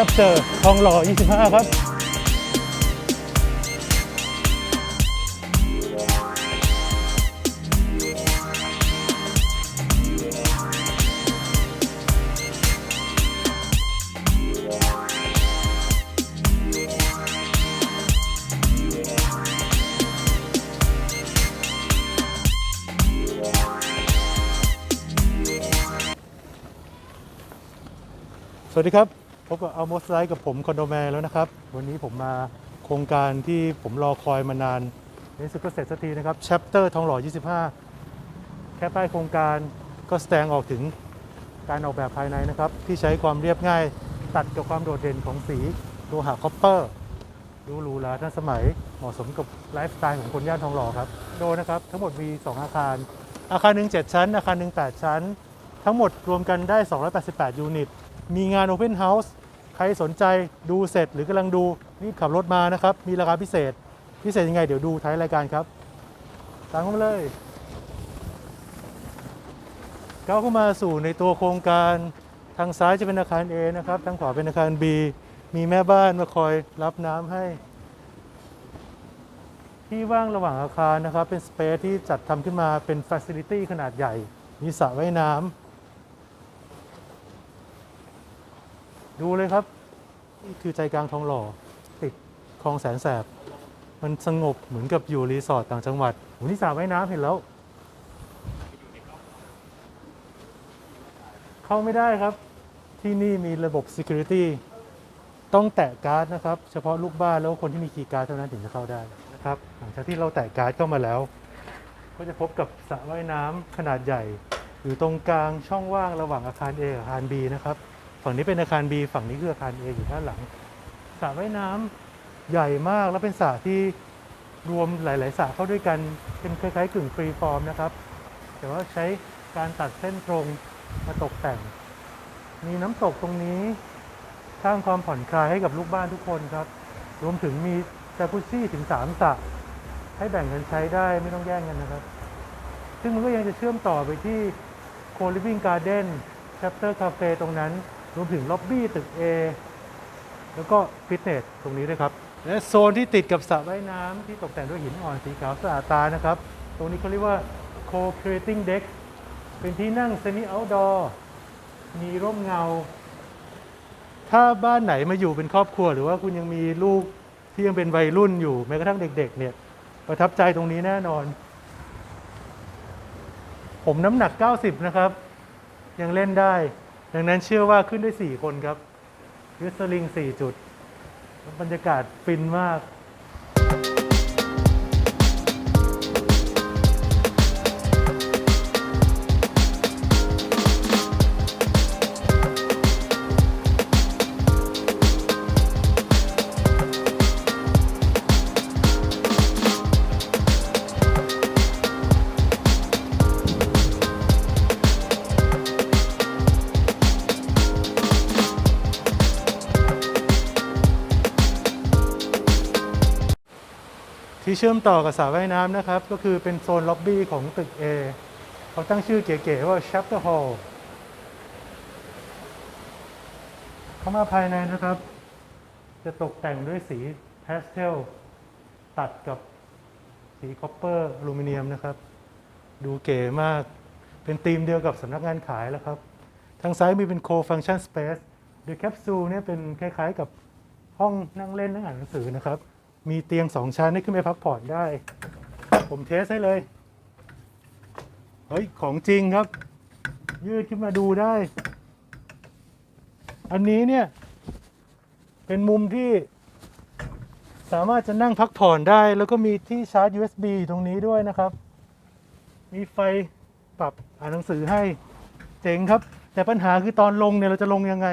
Chapter ทองหล่อ 25 ครับ สวัสดีครับ พบกับอัลโมสไลท์กับผมคอนโดแมนแล้วนะครับ วันนี้ผมมาโครงการที่ผมรอคอยมานานในสุดก็เสร็จสักทีนะครับ Chapter ทองหล่อ 25 แค่ป้ายโครงการก็แสดงออกถึงการออกแบบภายในนะครับ ที่ใช้ความเรียบง่ายตัดกับความโดดเด่นของสีโลหะคอปเปอร์ดูหรูหราทันสมัยเหมาะสมกับไลฟ์สไตล์ของคนย่านทองหล่อครับ โดนะครับทั้งหมดมี 2 อาคาร อาคารหนึ่ง7ชั้น อาคารหนึ่ง8ชั้น ทั้งหมดรวมกันได้ 288 ยูนิต มีงาน Open House ใครสนใจดูเสร็จหรือกำลังดูรีบขับรถมานะครับ มีราคาพิเศษ พิเศษยังไงเดี๋ยวดูท้ายรายการครับ ตามเข้ามาเลยก้าวเข้ามาสู่ในตัวโครงการทางซ้ายจะเป็นอาคาร A นะครับ ทางขวาเป็นอาคาร B มีแม่บ้านมาคอยรับน้ำให้ ที่ว่างระหว่างอาคารนะครับ เป็นสเปซที่จัดทำขึ้นมาเป็นฟ a ซิลิตี้ขนาดใหญ่ มีสระว่ายน้ำ ดูเลยครับนี่คือใจกลางทองหล่อ ติดคลองแสนแสบ มันสงบเหมือนกับอยู่รีสอร์ทต่างจังหวัดโหนี่สระว่ายน้ำเห็นแล้ว เข้าไม่ได้ครับ ที่นี่มีระบบ Security ต้องแตะการ์ดนะครับ เฉพาะลูกบ้านแล้วคนที่มีคีย์การ์ดเท่านั้นถึงจะเข้าได้นะครับ หลังจากที่เราแตะการ์ดเข้ามาแล้ว ก็จะพบกับสระว่ายน้ำขนาดใหญ่ อยู่ตรงกลางช่องว่างระหว่างอาคาร A กับอาคาร B นะครับ ฝั่งนี้เป็นอาคาร B ฝั่งนี้คืออาคาร A อยู่ด้านหลังสระว่ายน้ำใหญ่มากแล้วเป็นสระที่รวมหลาย ๆสระเข้าด้วยกันเป็นคล้ายๆกึ่งฟรีฟอร์มนะครับ แต่ว่าใช้การตัดเส้นตรงมาตกแต่ง มีน้ำตกตรงนี้สร้างความผ่อนคลายให้กับลูกบ้านทุกคนครับ รวมถึงมีจากุซี่ถึงสามสระให้แบ่งกันใช้ได้ไม่ต้องแย่งกันนะครับ ซึ่งมันก็ยังจะเชื่อมต่อไปที่โคลิฟ i ิ g งการ์เด้น Chapter Cafe ตรงนั้น รวมถึงล็อบบี้ตึก A แล้วก็ฟิตเนสตรงนี้ด้วยครับ และโซนที่ติดกับสระว่ายน้ำที่ตกแต่งด้วยหินอ่อนสีขาวสะอาดตานะครับ ตรงนี้เขาเรียกว่า Co-creating Deck เป็นที่นั่ง Semi Outdoor มีร่มเงา ถ้าบ้านไหนมาอยู่เป็นครอบครัว หรือว่าคุณยังมีลูกที่ยังเป็นวัยรุ่นอยู่แม้กระทั่งเด็ก ๆ เนี่ย ประทับใจตรงนี้แน่นอน ผมน้ำหนัก 90 นะครับ ยังเล่นได้ ดังนั้นเชื่อว่าขึ้นได้ 4 คนครับยูสลิง4จุด บรรยากาศฟินมาก เชื่อมต่อกับสระว่ายน้ำนะครับ ก็คือเป็นโซนล็อบบี้ของตึก A เขาตั้งชื่อเก๋ๆว่า Chapter Hall เข้ามาภายในนะครับ จะตกแต่งด้วยสีพาสเทลตัดกับสีคอปเปอร์อลูมิเนียมนะครับ ดูเก๋มากเป็นธีมเดียวกับสำนักงานขายแล้วครับ ทางซ้ายมีเป็น co-function space โดยแคปซูลเนี่ยเป็นคล้ายๆกับห้องนั่งเล่นนั่งอ่านหนังสือนะครับ มีเตียงสองชั้นให้ขึ้นไปพักผ่อนได้ ผมเทสให้เลย เฮ้ย ของจริงครับ ยืดขึ้นมาดูได้ อันนี้เนี่ย เป็นมุมที่ สามารถจะนั่งพักผ่อนได้ แล้วก็มีที่ชาร์จ USB ตรงนี้ด้วยนะครับ มีไฟปรับอ่านหนังสือให้เจ๋งครับ แต่ปัญหาคือตอนลงเนี่ยเราจะลงยังไง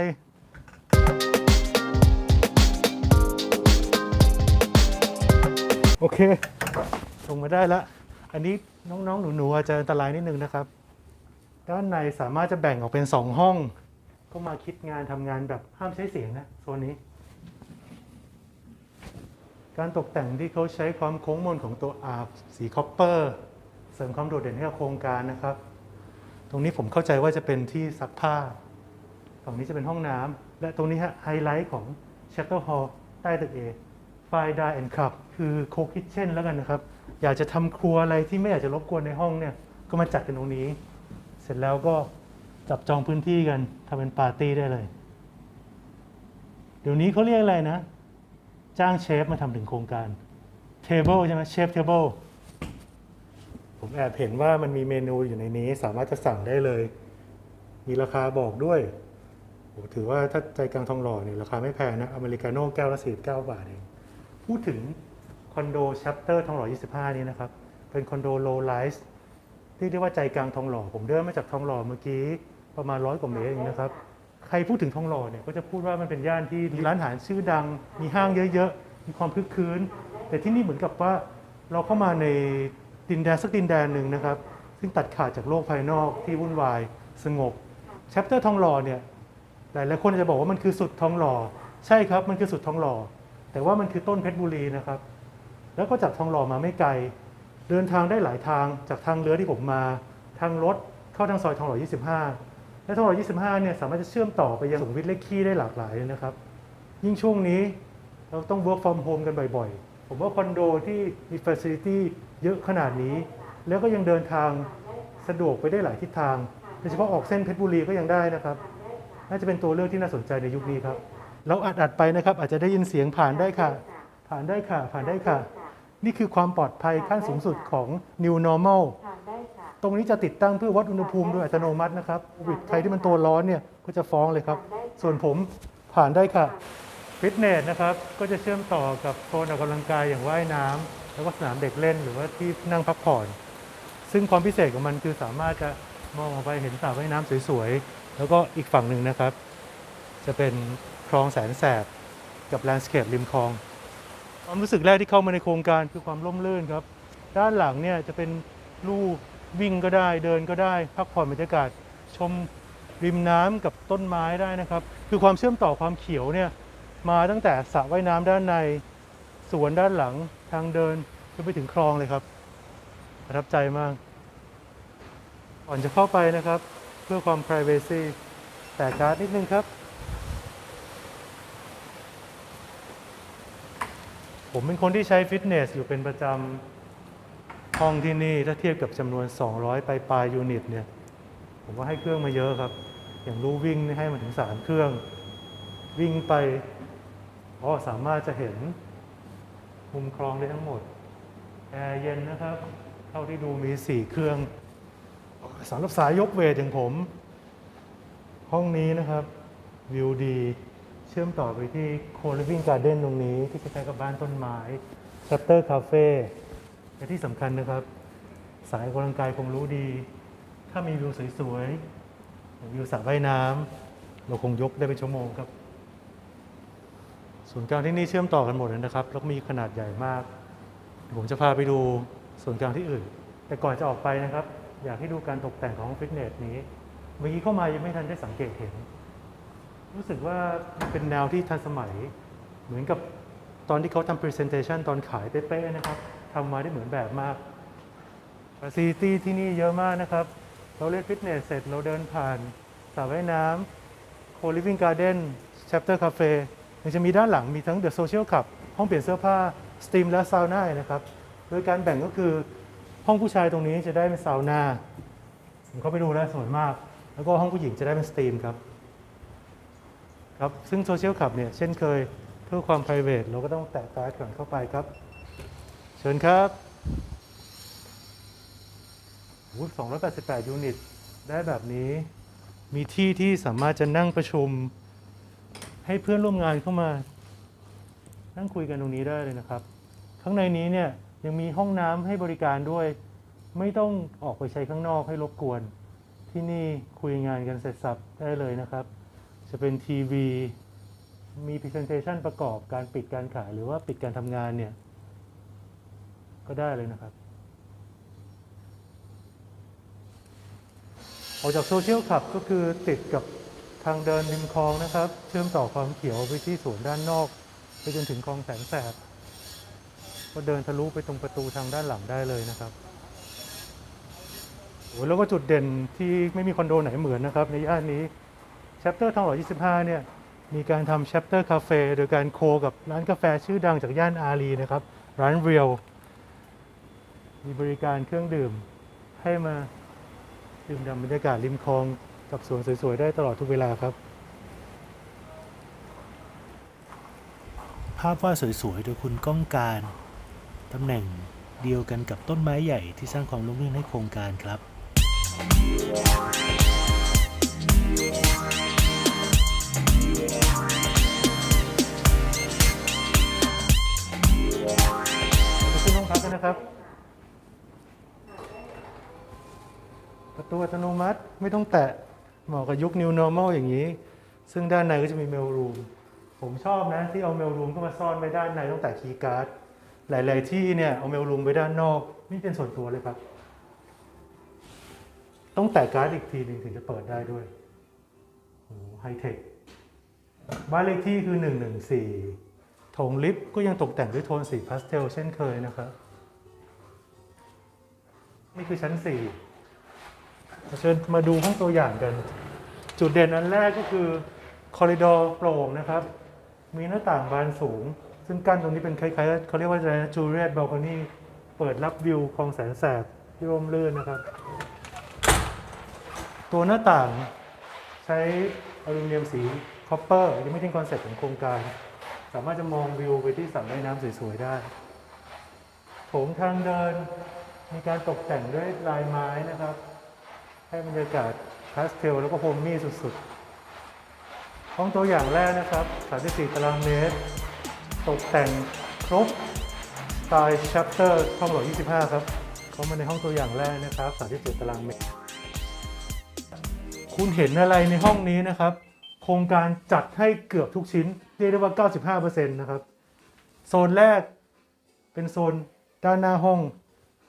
โอเค ลงมาได้แล้วอันนี้น้องๆ หนูๆอาจจะอันตรายนิดนึงนะครับ ด้านในสามารถจะแบ่งออกเป็น 2 ห้อง ก็มาคิดงานทำงานแบบห้ามใช้เสียงนะโซนนี้ การตกแต่งที่เขาใช้ความโค้งมนของตัวอาร์สีคอปเปอร์ เสริมความโดดเด่นให้กับโครงการนะครับ ตรงนี้ผมเข้าใจว่าจะเป็นที่ซักผ้า ฝั่งนี้จะเป็นห้องน้ำและตรงนี้ฮะไฮไลท์ของ Chateau Hall ใต้ตึกเอ A Fine Dine and Club คือโคคิทเช่นแล้วกันนะครับ อยากจะทำครัวอะไรที่ไม่อยากจะรบกวนในห้องเนี่ยก็มาจัดกันตรงนี้ เสร็จแล้วก็จับจองพื้นที่กันทำเป็นปาร์ตี้ได้เลย เดี๋ยวนี้เขาเรียกอะไรนะ จ้างเชฟมาทำถึงโครงการเทเบิลใช่ไหมเชฟเทเบิลผมแอบเห็นว่ามันมีเมนูอยู่ในนี้สามารถจะสั่งได้เลย มีราคาบอกด้วยโอ้ถือว่าถ้าใจกลางทองหล่อเนี่ยราคาไม่แพงนะ อเมริกาโน่แก้วละ49บาทเอง พูดถึงคอนโดชัปเตอร์ทองหล่อ 25 นี้นะครับ เป็นคอนโดโลไลส์เรียกได้ว่าใจกลางทองหล่อ ผมเดินมาจากทองหล่อเมื่อกี้ประมาณร้อยกว่าเมตรเองนะครับ ใครพูดถึงทองหล่อเนี่ยก็จะพูดว่ามันเป็นย่านที่มีร้านอาหารชื่อดัง มีห้างเยอะๆ มีความคึกคืน แต่ที่นี่เหมือนกับว่าเราเข้ามาในดินแดนสักดินแดนหนึ่งนะครับ ซึ่งตัดขาดจากโลกภายนอกที่วุ่นวายสงบแชปเตอร์ทองหล่อเนี่ยหลายหลายคนจะบอกว่ามันคือสุดทองหล่อ ใช่ครับ มันคือสุดทองหล่อ แต่ว่ามันคือต้นเพชรบุรีนะครับ แล้วก็จากทองหล่อมาไม่ไกล เดินทางได้หลายทางจากทางเรือที่ผมมา ทางรถเข้าทางซอยทองหล่อ 25 และทองหล่อ 25 เนี่ยสามารถจะเชื่อมต่อไปยังสุขมวิทเลขคี้ได้หลากหลายเลยนะครับ ยิ่งช่วงนี้เราต้อง work from home กันบ่อยๆ ผมว่าคอนโดที่มี facility เยอะขนาดนี้ แล้วก็ยังเดินทางสะดวกไปได้หลายทิศทางโดยเฉพาะออกเส้นเพชรบุรีก็ยังได้นะครับ น่าจะเป็นตัวเลือกที่น่าสนใจในยุคนี้ครับ เราอัดอัดๆไปนะครับ อาจจะได้ยินเสียงผ่านได้ค่ะ ผ่านได้ค่ะ ผ่านได้ค่ะ นี่คือความปลอดภัยขั้นสูงสุดของ New Normal ทานได้ค่ะตรงนี้จะติดตั้งเพื่อวัดอุณหภูมิโดยอัตโนมัตินะครับโควิดใครที่มันตัวร้อนเนี่ยก็จะฟ้องเลยครับ ส่วนผมผ่านได้ค่ะฟิตเนสนะครับก็จะเชื่อมต่อกับโซนออกกำลังกายอย่างว่ายน้ำแล้วก็สนามเด็กเล่นหรือว่าที่นั่งพักผ่อน ซึ่งความพิเศษของมันคือสามารถจะมองออกไปเห็นสระว่ายน้ำสวยๆแล้วก็อีกฝั่งหนึ่งนะครับ จะเป็นค ลองแสนแสบ กับแลนด์สเคปริมคลอง ความรู้สึกแรกที่เข้ามาในโครงการคือความร่มรื่นครับ ด้านหลังเนี่ยจะเป็นลู่วิ่งก็ได้เดินก็ได้ พักผ่อนบรรยากาศชมริมน้ำกับต้นไม้ได้นะครับ คือความเชื่อมต่อความเขียวเนี่ยมาตั้งแต่สระว่ายน้ำด้านในสวนด้านหลังทางเดินจนไปถึงคลองเลยครับประทับใจมาก ก่อนจะเข้าไปนะครับ เพื่อความ p r i เวซีแต่การ์ดนิดนึงครับ ผมเป็นคนที่ใช้ฟิตเนสอยู่เป็นประจำห้องที่นี่ถ้าเทียบกับจำนวน 200 ไปปลายยูนิตเนี่ย ผมว่าให้เครื่องมาเยอะครับ อย่างรู้วิ่งนี่ให้มาถึง 3 เครื่อง วิ่งไปอ๋อสามารถจะเห็น มุมคลองได้ทั้งหมด แอร์เย็นนะครับ เท่าที่ดูมี 4 เครื่องสำหรับสายยกเวทอย่างผม ห้องนี้นะครับ วิวดี เชื่อมต่อไปที่โคลิวิ่งการ์เด้นตรงนี้ ที่คล้ายๆกับบ้านต้นไม้ชัตเตอร์คาเฟ่และที่สำคัญนะครับ สายกกำลังกายคงรู้ดี ถ้ามีวิวสวยๆวิวสระว่ายน้ำเราคงยกได้เป็นชั่วโมงครับศูนย์กลางที่นี่เชื่อมต่อกันหมดเลยนะครับ แล้วมีขนาดใหญ่มาก ผมจะพาไปดูศูนกลางที่อื่น แต่ก่อนจะออกไปนะครับ อยากให้ดูการตกแต่งของห้องฟิตเนสนี้ เมื่อกี้เข้ามายังไม่ทันได้สังเกตเห็น รู้สึกว่าเป็นแนวที่ทันสมัย เหมือนกับตอนที่เขาทำ presentation ตอนขายเป๊ะๆนะครับทำมาได้เหมือนแบบมาก facility ที่นี่เยอะมากนะครับ เราเล่นฟิตเนสเสร็จเราเดินผ่านสระว่ายน้ำ co living garden chapter cafe ยังจะมีด้านหลังมีทั้ง the social club ห้องเปลี่ยนเสื้อผ้า steam และ sauna นะครับ โดยการแบ่งก็คือห้องผู้ชายตรงนี้จะได้เป็นซาวน่าผมเข้าไปดูแล้วสวยมาก แล้วก็ห้องผู้หญิงจะได้เป็นสตรีมครับ ครับซึ่งโซเชียลคลับเนี่ยเช่นเคยเพื่อความ p r i v a t เราก็ต้องแตะการ์ดก่อนเข้าไปครับ เชิญครับโอ้โห288 ยูนิต ได้แบบนี้ มีที่ที่สามารถจะนั่งประชุม ให้เพื่อนร่วมงานเข้ามา นั่งคุยกันตรงนี้ได้เลยนะครับ ข้างในนี้เนี่ยยังมีห้องน้ำให้บริการด้วย ไม่ต้องออกไปใช้ข้างนอกให้รบกวน ที่นี่คุยงานกันเสร็จสับได้เลยนะครับ จะเป็นทีวีมี Presentation ประกอบการปิดการขายหรือว่าปิดการทำงานเนี่ย ก็ได้เลยนะครับ ออกจากโซเชียลคลับก็คือติดกับทางเดินริมคลองนะครับ เชื่อมต่อความเขียวไปที่สวนด้านนอก ไปจนถึงคลองแสนแสบ ก็เดินทะลุไปตรงประตูทางด้านหลังได้เลยนะครับโอ้แล้วก็จุดเด่นที่ไม่มีคอนโดไหนเหมือนนะครับ ในย่านนี้ ชปเตอร์ทองหล่อ25 เนี่ยมีการทำ chapter cafe โดยการโคกับร้านกาแฟชื่อดังจากย่านอารีนะครับ ร้านเรียว มีบริการเครื่องดื่ม ให้มาดื่มด่ำบรรยากาศริมคลองกับสวนสวยๆ ได้ตลอดทุกเวลาครับ ภาพวาดสวยๆ โดยคุณก้องการตำแหน่งเดียวกันกับต้นไม้ใหญ่ที่สร้างความร่มรื่นให้โครงการครับ นะครับ ประตูอัตโนมัติไม่ต้องแตะเหมาะกับยุค New Normal อย่างนี้ ซึ่งด้านในก็จะมีเมลรูมผมชอบนะ ที่เอาเมลรูมเข้ามาซ่อนไว้ด้านในต้องแตะคีย์การ์ดหลาย ๆ ที่เนี่ยเอาเมลรูมไว้ด้านนอกนี่เป็นส่วนตัวเลยครับ ต้องแตะการ์ดอีกทีหนึ่งถึงจะเปิดได้ด้วยโอ้ไฮเทคบ้านเลขที่คือ 114โถงลิฟต์ก็ยังตกแต่งด้วยโทนสีพาสเทลเช่นเคยนะครับ นี่คือชั้น4เราเชิญมาดูห้องตัวอย่างกัน จุดเด่นอันแรกก็คือคอริดอร์โปร่งนะครับ มีหน้าต่างบานสูง ซึ่งกั้นตรงนี้เป็นคล้ายๆเขาเรียกว่าอะไรนะจูเรียตบ a ลคอนี่เปิดรับวิวคลองแสนแสบที่ร่มรื่นนะครับ ตัวหน้าต่างใช้อลูมิเนียมสีคอปเปอร์ยังไม่ทิ้งคอนเซ็ปต์ของโครงการ สามารถจะมองวิวไปที่สระว่ายน้ำสวยๆได้โถงทางเดิน มีการตกแต่งด้วยลายไม้นะครับ ให้บรรยากาศพาสเทลแล้วก็โฮมมี่สุดๆ ห้องตัวอย่างแรกนะครับ 34 ตารางเมตร ตกแต่งครบสไตล์ชัปเตอร์ห้องหลอด25 ครับเข้ามาในห้องตัวอย่างแรกนะครับ 37 ตารางเมตร คุณเห็นอะไรในห้องนี้นะครับ โครงการจัดให้เกือบทุกชิ้น เรียกได้ว่า 95%นะครับ โซนแรกเป็นโซนด้านหน้าห้อง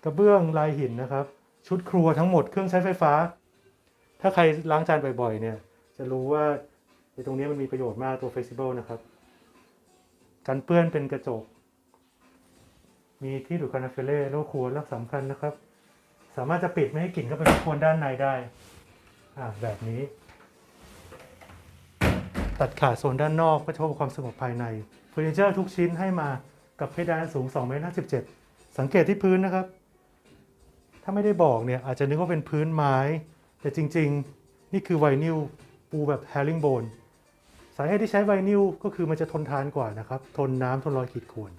กระเบื้องลายหินนะครับ ชุดครัวทั้งหมดเครื่องใช้ไฟฟ้า ถ้าใครล้างจานบ่อยๆ เนี่ย จะรู้ว่าในตรงนี้มันมีประโยชน์มากตัว Flexible นะครับกันเปื้อนเป็นกระจก มีที่ดูดคานาเฟเล่แล้วก็ครัวและสำคัญนะครับ สามารถจะปิดไม่ให้กลิ่นเข้าไปรบกวนด้านในได้ อ่าแบบนี้ ตัดขาดโซนด้านนอกเพื่อเพิ่มความสงบภายในเฟอร์นิเจอร์ทุกชิ้นให้มากับเพดานสูง2เมตร57สังเกตที่พื้นนะครับ ถ้าไม่ได้บอกเนี่ยอาจจะนึกว่าเป็นพื้นไม้ แต่จริง ๆ นี่คือไวนิลปูแบบแฮร์ริงโบนสาเหตุที่ใช้ไวนิลก็คือมันจะทนทานกว่านะครับ ทนน้ำทนรอยขีดข่วน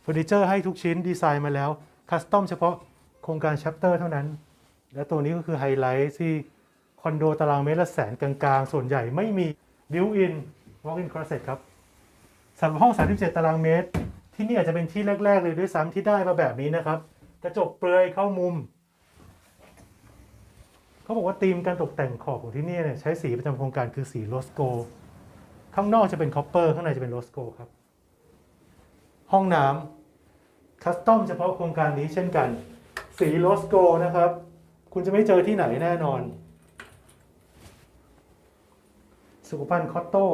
เฟอร์นิเจอร์ให้ทุกชิ้นดีไซน์มาแล้ว คัสตอมเฉพาะโครงการชัปเตอร์เท่านั้น และตัวนี้ก็คือไฮไลท์ที่คอนโดตารางเมตรละแสนกลางๆ ส่วนใหญ่ไม่มี built-in walk-in closet ครับสำหรับห้อง 37 ตารางเมตร ที่นี่อาจจะเป็นที่แรก ๆ เลยด้วยซ้ำที่ได้มาแบบนี้นะครับ กระจกเปลือยเข้ามุม เขาบอกว่าธีมการตกแต่งขอบของที่นี่เนี่ยใช้สีประจำโครงการคือสีโรสโก ข้างนอกจะเป็นคอปเปอร์ข้างในจะเป็นโรสโกครับ ห้องน้ำคัสตอมเฉพาะโครงการนี้เช่นกัน สีโรสโกนะครับ คุณจะไม่เจอที่ไหนแน่นอน สุขภัณฑ์คอตโต้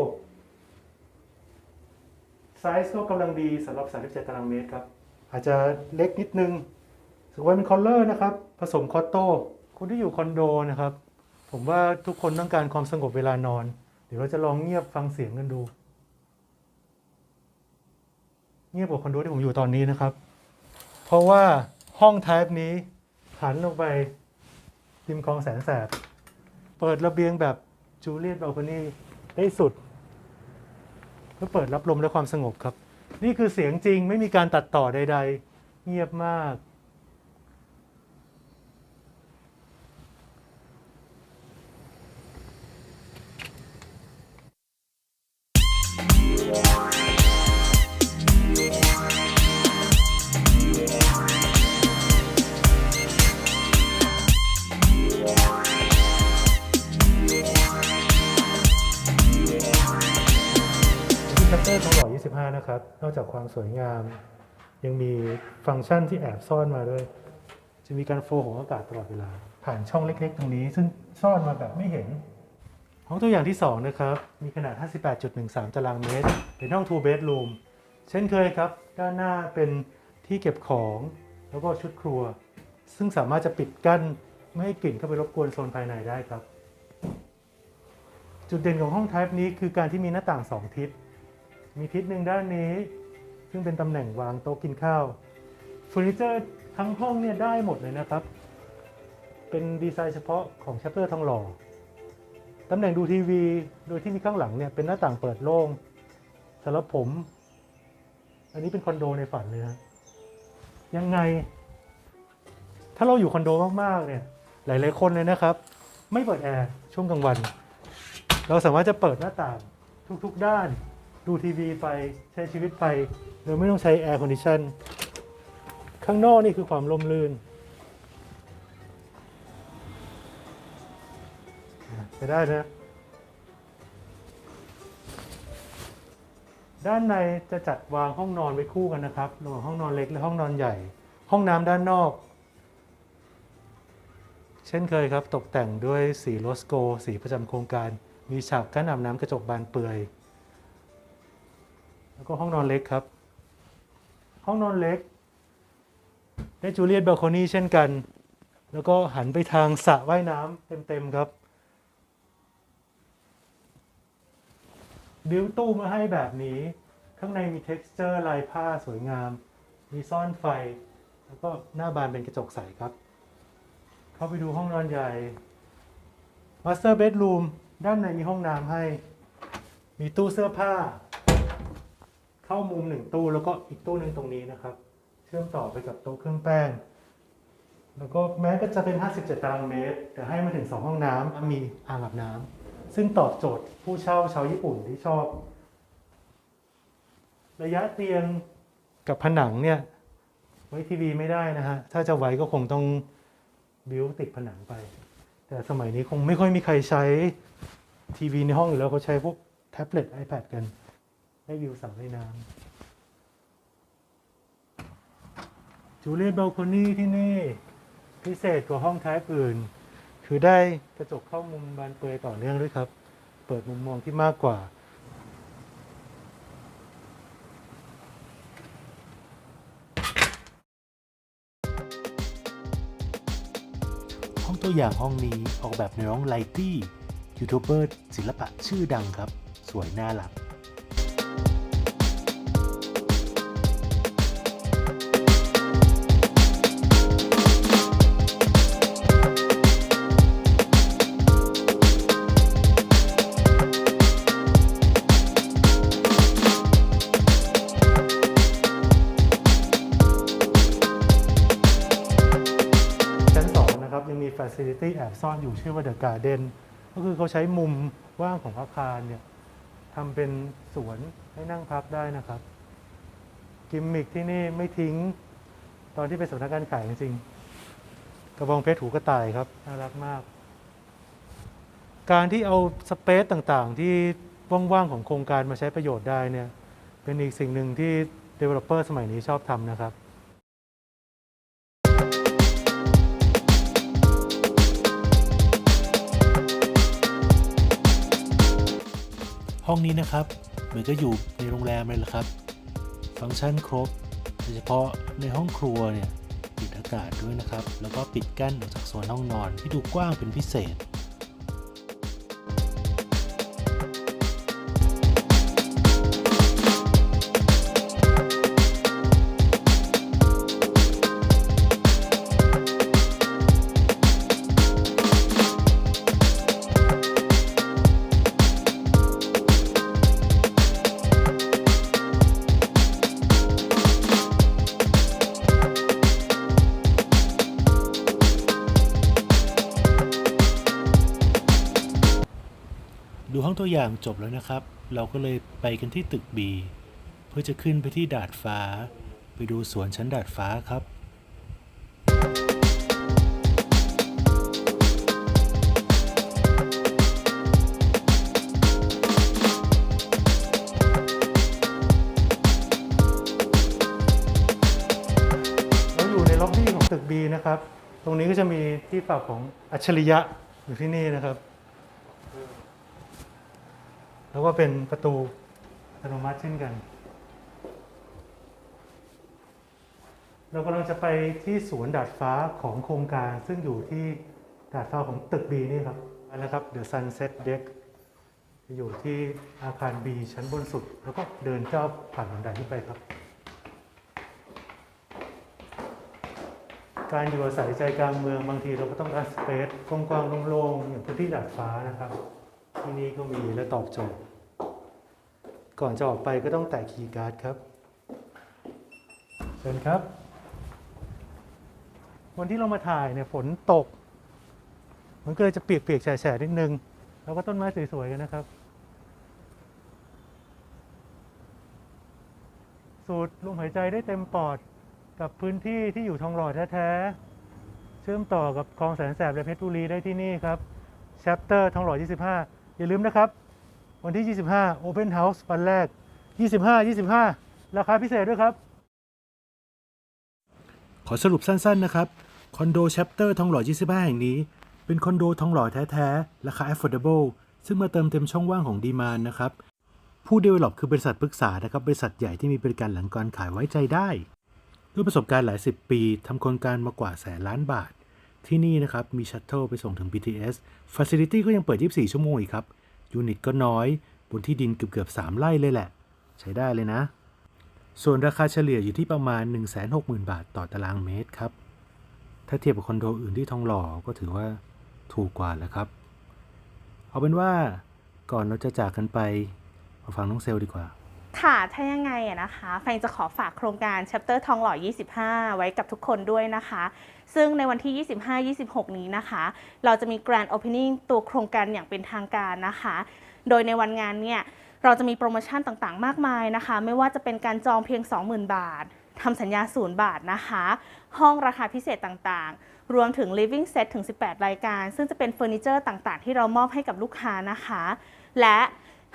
ไซส์ก็กำลังดีสำหรับ 37 ตารางเมตรครับ อาจจะเล็กนิดนึงสุขภัณฑ์เป็นคอลเลอร์นะครับ ผสมคอตโต้ คนที่อยู่คอนโดนะครับ ผมว่าทุกคนต้องการความสงบเวลานอน เดี๋ยวเราจะลองเงียบฟังเสียงกันดู เงียบกว่าคอนโดที่ผมอยู่ตอนนี้นะครับ เพราะว่าห้อง type นี้หันลงไปริมคลองแสนแสบ เปิดระเบียงแบบจูเลียตบ a ลคอนี่ได้สุดเพื่อเปิดรับลมและความสงบครับ นี่คือเสียงจริงไม่มีการตัดต่อใด ๆ เงียบมาก นะครับ นอกจากความสวยงาม ยังมีฟังก์ชันที่แอบซ่อนมาด้วย จะมีการโฟล์ของอากาศตลอดเวลา ผ่านช่องเล็กๆ ตรงนี้ ซึ่งซ่อนมาแบบไม่เห็น ห้องตัวอย่างที่ 2 นะครับ มีขนาด 58.13 ตารางเมตร เป็นห้อง two bedroom เช่นเคยครับ ด้านหน้าเป็นที่เก็บของแล้วก็ชุดครัว ซึ่งสามารถจะปิดกั้นไม่ให้กลิ่นเข้าไปรบกวนโซนภายในได้ครับ จุดเด่นของห้อง type นี้คือการที่มีหน้าต่าง 2 ทิศ มีทิศหนึ่งด้านนี้ ซึ่งเป็นตำแหน่งวางโต๊ะกินข้าวเฟอร์นิเจอร์ทั้งห้องเนี่ยได้หมดเลยนะครับ เป็นดีไซน์เฉพาะของชัปเตอร์ทองหล่อตำแหน่งดูทีวี โดยที่มีข้างหลังเนี่ยเป็นหน้าต่างเปิดโล่งสำหรับผม อันนี้เป็นคอนโดในฝันเลยนะยังไง ถ้าเราอยู่คอนโดมากๆเนี่ย หลายๆคนเลยนะครับ ไม่เปิดแอร์ช่วงกลางวัน เราสามารถจะเปิดหน้าต่างทุกๆด้าน ดูทีวีไปใช้ชีวิตไปโดยไม่ต้องใช้แอร์คอนดิชันข้างนอกนี่คือความร่มรื่นใช้ได้นะ ด้านในจะจัดวางห้องนอนไว้คู่กันนะครับระหว่างห้องนอนเล็กและห้องนอนใหญ่ ห้องน้ำด้านนอก เช่นเคยครับตกแต่งด้วยสีโรสโก สีประจำโครงการ มีฉากกั้นอาบน้ำกระจกบานเปื่อย แล้วก็ห้องนอนเล็กครับ ห้องนอนเล็ก ได้จูเลียตบัลโคนีเช่นกัน แล้วก็หันไปทางสระว่ายน้ำเต็ม ๆ ครับ บิวตู้มาให้แบบนี้ ข้างในมี t e x t อร์ลายผ้าสวยงาม มีซ่อนไฟ แล้วก็หน้าบานเป็นกระจกใสครับ เข้าไปดูห้องนอนใหญ่ Master Bedroom ด้านในมีห้องน้ำให้ มีตู้เสื้อผ้า เข้ามุมหนึ่งตู้แล้วก็อีกตู้หนึ่งตรงนี้นะครับ เชื่อมต่อไปกับโต๊ะเครื่องแป้ง แล้วก็แม้ก็จะเป็น 57 ตารางเมตร แต่ให้มาถึง 2 ห้องน้ำมีอ่างอาบน้ำซึ่งตอบโจทย์ผู้เช่าชาวญี่ปุ่นที่ชอบ ระยะเตียงกับผนังเนี่ยไว้ทีวีไม่ได้นะฮะ ถ้าจะไว้ก็คงต้องบิวติดผนังไป แต่สมัยนี้คงไม่ค่อยมีใครใช้ทีวีในห้องอยู่แล้วเขาใช้พวกแท็บเล็ต iPad กัน ได้วิวสระว่ายน้ำจูเลียนบลคอนี่ที่นี่ พิเศษกว่าห้องท้ายอื่น คือได้กระจกเข้ามุมบานเปยต่อเนื่องด้วยครับ เปิดมุมมองที่มากกว่าห้องตัวอย่างห้องนี้ออกแบบโดยน้องไลตี้ยูทูบเบอร์ศิลปะชื่อดังครับ สวยน่ารัก Facility แอบซ่อนอยู่ชื่อว่า The Garden ก็คือเขาใช้มุมว่างของอาคารเนี่ยทำเป็นสวนให้นั่งพักได้นะครับ กิมมิคที่นี่ไม่ทิ้งตอนที่ไปสำนักงานขายจริงๆกระบองเพชรหูกระต่ายครับ น่ารักมาก การที่เอาสเปซต่างๆ ที่ว่างๆของโครงการมาใช้ประโยชน์ได้เนี่ยเป็นอีกสิ่งหนึ่งที่ Developer สมัยนี้ชอบทำนะครับ ห้องนี้นะครับ เหมือนจะอยู่ในโรงแรมเลยละครับ ฟังก์ชันครบโดยเฉพาะในห้องครัวเนี่ยปิดอากาศด้วยนะครับ แล้วก็ปิดกั้นออกจากโซนห้องนอนที่ดูกว้างเป็นพิเศษ อย่างจบแล้วนะครับ เราก็เลยไปกันที่ตึก B เพื่อจะขึ้นไปที่ดาดฟ้า ไปดูสวนชั้นดาดฟ้าครับเราอยู่ในล็อบบี้ของตึก B นะครับ ตรงนี้ก็จะมีที่ฝากของอัจฉริยะอยู่ที่นี่นะครับ แล้วก็เป็นประตูอัตโนมัติเช่นกัน เรากำลังจะไปที่สวนดาดฟ้าของโครงการ ซึ่งอยู่ที่ดาดฟ้าของตึก B นี่ครับอันนะครับ The Sunset Deck จะอยู่ที่อาคาร B ชั้นบนสุด แล้วก็เดินก้าผ่านบันไดขึ้นไปครับ การอยู่อาศัยใจกลางเมืองบางทีเราก็ต้องการสเปซกว้างๆโล่งๆอย่างพื้นที่ดาดฟ้านะครับ ที่นี่ก็มีและตอบโจทย์ ก่อนจะออกไปก็ต้องแตะคีย์การ์ดครับ เชิญครับ วันที่เรามาถ่ายเนี่ยฝนตก มันก็เลยจะเปียกๆแฉะๆนิดนึง แล้วก็ต้นไม้สวยๆกันนะครับ สูดลมหายใจได้เต็มปอดกับพื้นที่ที่อยู่ทองหล่อแท้ๆ เชื่อมต่อกับคลองแสนแสบและเพชรบุรีได้ที่นี่ครับ แชปเตอร์ทองหล่อ 25 อย่าลืมนะครับ วันที่ 25 Open House วันแรก 25 25 ราคาพิเศษด้วยครับ ขอสรุปสั้นๆนะครับ คอนโดแชปเตอร์ทองหล่อ 25 แห่งนี้ เป็นคอนโดทองหล่อแท้ๆ ราคา affordable ซึ่งมาเติมเต็มช่องว่างของดีมานนะครับ ผู้ develop คือบริษัทปรึกษานะครับ บริษัทใหญ่ที่มีบริการหลังการขายไว้ใจได้ ด้วยประสบการณ์หลายสิบปีทำโครงการมากว่าแสนล้านบาท ที่นี่นะครับมีชัตเทิลไปส่งถึง BTS Facility ก็ยังเปิด 24 ชั่วโมงอีกครับ ยูนิตก็น้อย บนที่ดินเกือบๆ3ไร่เลยแหละ ใช้ได้เลยนะ ส่วนราคาเฉลี่ยอยู่ที่ประมาณ 160,000 บาทต่อตารางเมตรครับ ถ้าเทียบกับคอนโดอื่นที่ทองหล่อก็ถือว่าถูกกว่าแล้วครับ เอาเป็นว่าก่อนเราจะจากกันไปมาฟังน้องเซลดีกว่า ค่ะ ถ้ายังไงอะนะคะแฟนจะขอฝากโครงการ Chapter ทองหล่อ 25 ไว้กับทุกคนด้วยนะคะ ซึ่งในวันที่ 25-26 นี้นะคะ เราจะมี Grand Opening ตัวโครงการอย่างเป็นทางการนะคะ โดยในวันงานเนี่ยเราจะมีโปรโมชั่นต่างๆ มากมายนะคะ ไม่ว่าจะเป็นการจองเพียง 20,000 บาททำสัญญาศูนย์บาทนะคะ ห้องราคาพิเศษต่างๆ รวมถึง living set ถึง 18 รายการ ซึ่งจะเป็นเฟอร์นิเจอร์ต่างๆ ที่เรามอบให้กับลูกค้านะคะ และ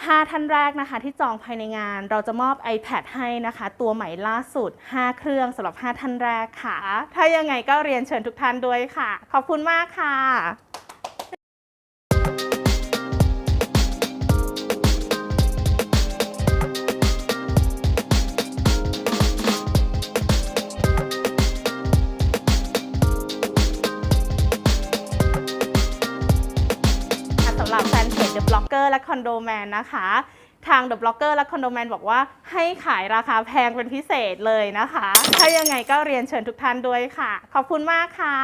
5 ท่านแรกนะคะที่จองภายในงาน เราจะมอบ iPad ให้นะคะ ตัวใหม่ล่าสุด 5 เครื่องสำหรับ 5 ท่านแรกค่ะ ถ้ายังไงก็เรียนเชิญทุกท่านด้วยค่ะ ขอบคุณมากค่ะ แฟนเพจ The Blogger และคอนโดแมนนะคะทาง The Blogger และ Condo Man บอกว่าให้ขายราคาแพงเป็นพิเศษเลยนะคะ ถ้ายังไงก็เรียนเชิญทุกท่านด้วยค่ะ ขอบคุณมากค่ะ